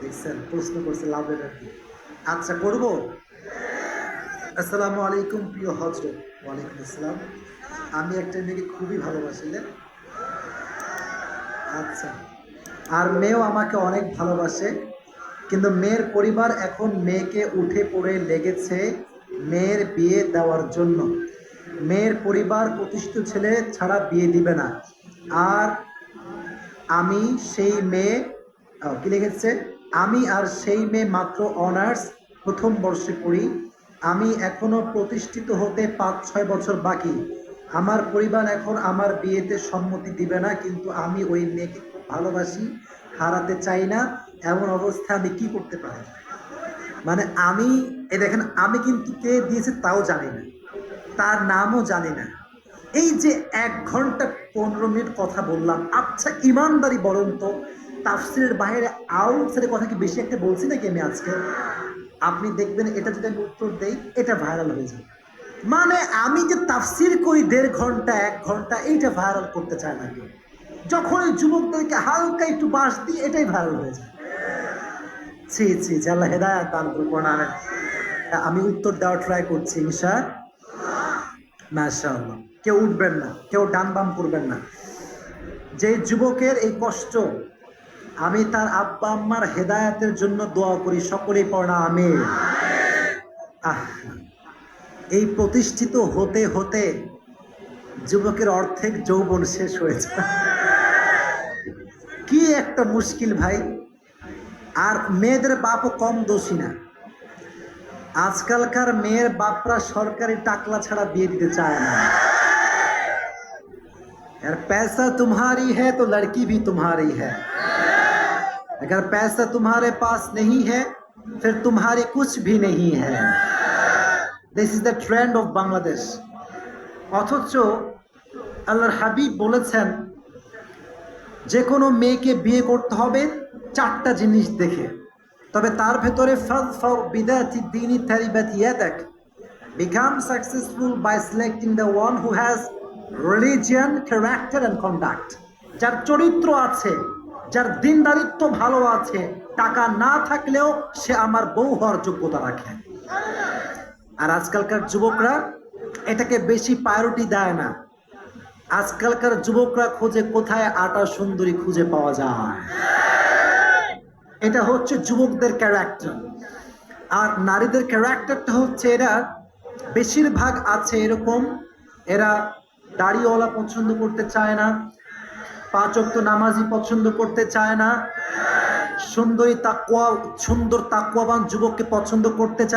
দেখছেন, প্রশ্ন করছে লাভের আর কি। আচ্ছা করব? আসসালামু আলাইকুম প্রিয় হজরত। ওয়ালাইকুম আসসালাম। আমি একটা মেয়েকে খুবই ভালোবাসিলে আচ্ছা আর মেয়েও আমাকে অনেক ভালোবাসে, কিন্তু মেয়ের পরিবার এখন মেয়েকে উঠে পড়ে লেগেছে মেয়ের বিয়ে দেওয়ার জন্য। মেয়ের পরিবার প্রতিষ্ঠিত ছেলে ছাড়া বিয়ে দিবে না। আর আমি সেই মেয়ে কি লিখেছে? আমি আর সেই মেয়ে মাত্র অনার্স প্রথম বর্ষে পড়ি। আমি এখনও প্রতিষ্ঠিত হতে পাঁচ, ছয় বছর বাকি। আমার পরিবার এখন আমার বিয়েতে সম্মতি দিবে না, কিন্তু আমি ওই মেয়েকে খুব ভালোবাসি, হারাতে চাই না, এমন অবস্থা আমি কি করতে পারি? মানে আমি এ দেখেন, আমি কিন্তু কে দিয়েছে তাও জানি না। তার নামও জানি না। এই যে এক ঘণ্টা পনেরো মিনিট কথা বললাম আচ্ছা ইমানদারি বলুন তো তাফসিরের বাইরে আউটসাইডের কথা কি বেশি একটা বলছি নাকি আমি আজকে? আপনি দেখবেন এটা যদি আমি উত্তর দেই এটা ভাইরাল হয়ে যাবে। মানে আমি যে তাফসির করি দেড় ঘণ্টা এক ঘণ্টা এইটা ভাইরাল করতে চায় না কেউ। যখন যুবকদেরকে হালকা একটু বাস দিই এটাই ভাইরাল হয়ে যায়। ছি ছি জি, আল্লাহ হেদায়াত দান করুন। আমি উত্তর দেওয়ার ট্রাই করছি ইনশা মাশাআল্লাহ। কেউ উঠবেন না কেউ ডান বাম করবেন না। যে যুবকের এই কষ্ট আমি তার আব্বা আম্মার হেদায়াতের জন্য দোয়া করি, সকলেই পড়া আমি এই প্রতিষ্ঠিত হতে হতে যুবকের অর্ধেক যৌবন শেষ হয়েছে কি একটা মুশকিল ভাই। আর মেয়েদের বাপও কম দোষী না। আজকালকার মেয়ের বাপরা সরকারি টাকলা ছাড়া বিয়ে দিতে চায় না। আর পয়সা তোমারই হ্যাঁ তো লড়কি ভি তোমারই হ্যাঁ। अगर पैसा तुम्हारे पास नहीं है फिर तुम्हारी कुछ भी नहीं है this is the trend of Bangladesh অথচ আল্লাহর হাবিব বলেছেন যে কোনো মেয়েকে বিয়ে করতে হবে চারটা জিনিস দেখে তবে তার ভেতরে ফাজফার বিদাতি দিনী তারিবাত ইয়াদাক become successful by selecting the one who has religion character and conduct যার চরিত্র আছে যার দিনদারিত্ব ভালো আছে, টাকা না থাকলেও সে আমার বউ হওয়ার যোগ্যতা রাখে। আর আজকালকার যুবকরা এটাকে বেশি প্রায়োরিটি দেয় না। আজকালকার যুবকরা খোঁজে কোথায় আটা সুন্দরী খুঁজে পাওয়া যায়। এটা হচ্ছে যুবকদের ক্যারেক্টার আর নারীদের ক্যারেক্টারটা হচ্ছে এরা বেশিরভাগ আছে এরকম, এরা দাড়িওয়ালা পছন্দ করতে চায় না পাঁচ অক্ত নামাজই পছন্দ করতে চায় না। সুন্দরী তাকুয়া সুন্দর তাকুয়াবান যুবককে পছন্দ করতে চায়